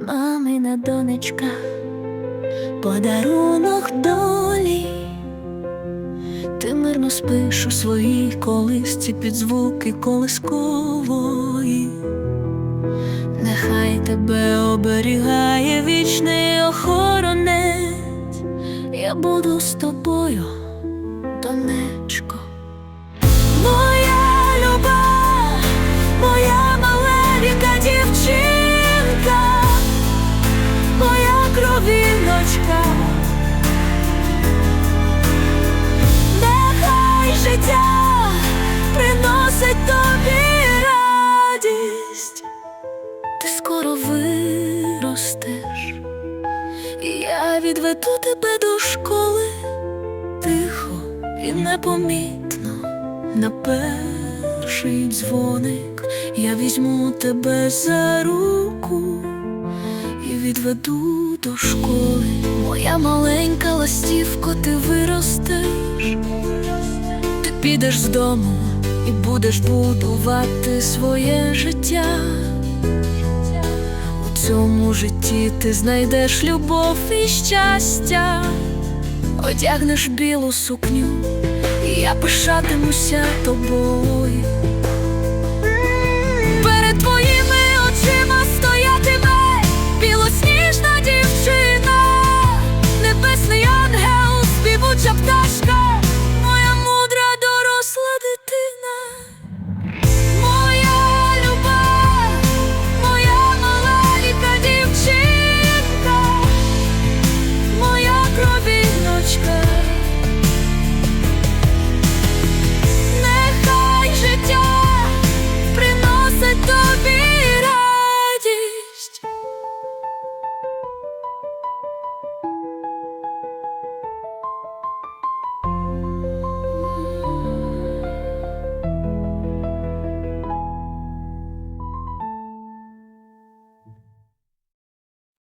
єдина донечка, подарунок долі. Ти мирно спиш у своїй колисці під звуки колискової. Нехай тебе оберігає вічний охоронець. Я буду з тобою, донечко. Ти скоро виростеш, я відведу тебе до школи тихо і непомітно. На перший дзвоник я візьму тебе за руку і відведу до школи. Моя маленька ластівко, ти виростеш, ти підеш з дому і будеш будувати своє життя. Цьому житті ти знайдеш любов і щастя, одягнеш білу сукню, і я пишатимуся тобою.